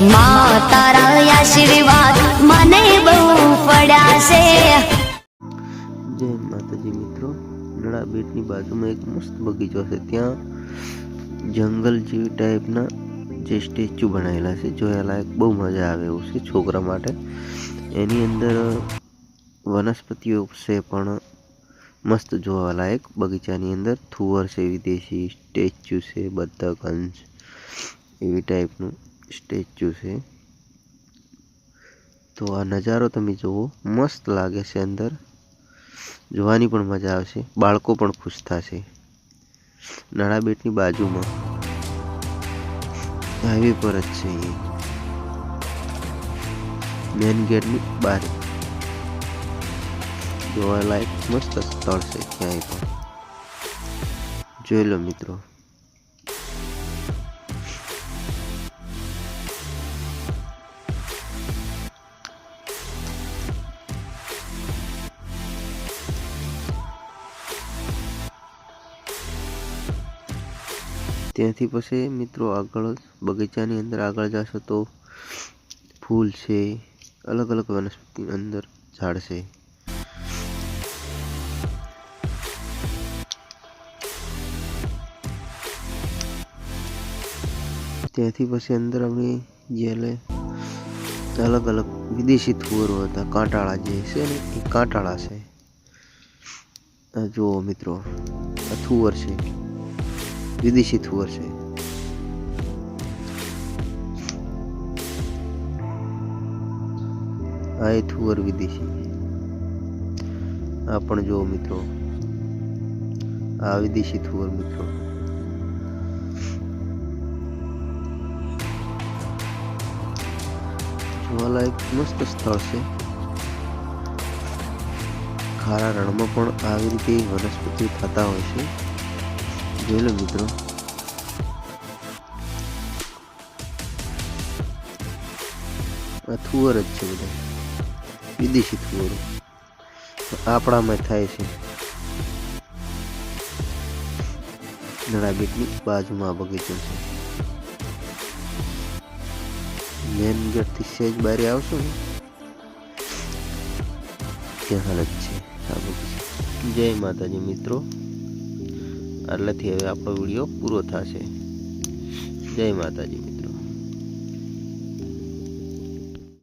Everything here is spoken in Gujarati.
મા તારા આશીર્વાદ મને બહુ પડ્યા જય માતાજી મિત્રો. નળા બેટની બાજુમાં એક મસ્ત બગીચો છે. ત્યાં જંગલ જેવી ટાઈપના જે સ્ટેચ્યુ બનાવેલા છે. જોયા લાયક બહુ મજા આવે એવું છે છોકરા માટે. એની અંદર વનસ્પતિઓ છે પણ મસ્ત જોવા લાયક બગીચાની અંદર. થુવર છે, વિદેશી સ્ટેચ્યુ છે, બતક, હંસ એવી ટાઈપનું. સ્ટેચ્યુ છે. તો આ નજારો તમે જુઓ, મસ્ત લાગે છે અંદર. જોવાની પણ મજા આવશે. બાળકો પણ ખુશ થશે. નાણાબેટની બાજુમાં. હાઈવે પર જ છે એ. મેન ગેટની બહાર જોવાલાયક મસ્ત સ્થળ છે ક્યાંય પણ. જોઈ લો મિત્રો. ત્યાંથી પછી મિત્રો આગળ બગીચાની અંદર આગળ જશો તો ફૂલ છે, અલગ અલગ વનસ્પતિ અંદર ઝાડ છે. ત્યાંથી પછી અંદર અમે જેલે અલગ અલગ વિદેશી થુવરો હતા, કાંટાળા જે છે ને, એ કાંટાળા છે. જુઓ મિત્રો, આ થુવર છે. વિદેશી થુવર છે. આ એ થુવર વિદેશી આ પણ જુઓ મિત્રો. આ વિદેશી થુવર મિત્રો. જોવાલાયક મસ્ત સ્થળ છે. ખારા રણમાં પણ આવી રીતે વનસ્પતિ થતા હોય છે. જોઈ લો મિત્રો આ થુવર જ છે બધા. વિદેશી થુવરો. આપણામાં થાય છે. નળાબેટની બાજુમાં બગીચો છે. મેન ગેટથી સેજ બારે આવશો ને? ત્યાં હાલત છે આ બગીચો. જય માતાજી મિત્રો. આટલાથી હવે આપણો વીડિયો પૂરો થશે. જય માતાજી.